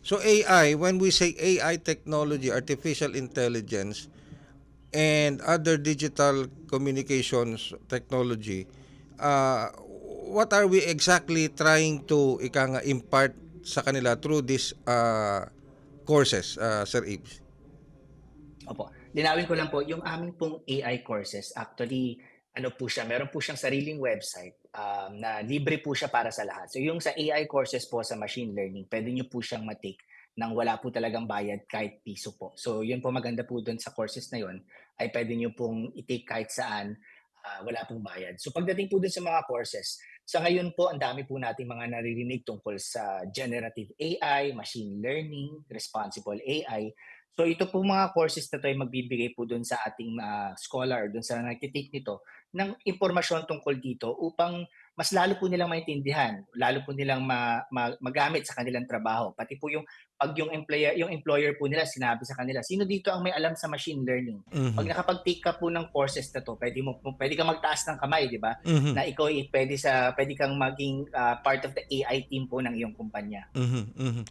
So AI, when we say AI technology, artificial intelligence, and other digital communications technology, uh, what are we exactly trying to ika nga, impart sa kanila through these uh, courses, uh, Sir Ibs? Opo. Linawin ko lang po, yung aming pong AI courses, actually, ano po siya, meron po siyang sariling website um, na libre po siya para sa lahat. So yung sa AI courses po sa machine learning, pwede nyo po siyang matake nang wala po talagang bayad kahit piso po. So yun po maganda po doon sa courses na yun, ay pwede nyo pong i-take kahit saan, ah, wala pong bayad. So pagdating po dun sa mga courses, sa ngayon po, ang dami po nating mga naririnig tungkol sa generative AI, machine learning, responsible AI. So ito po mga courses na to ay magbibigay po dun sa ating ah, scholar, dun sa nagtitake nito, ng impormasyon tungkol dito upang mas lalo po nilang maintindihan, lalo po nilang ma- ma- magamit sa kanilang trabaho. Pati po yung pag yung employer, yung employer po nila sinabi sa kanila, sino dito ang may alam sa machine learning? Pag Mhm. nakapag-take ka po ng courses na to, pwede mo pwede kang magtaas ng kamay, 'di ba? Mhm. Na ikaw ay pwede sa pwede kang maging ah, part of the AI team po ng iyong kumpanya. Mhm. Mhm.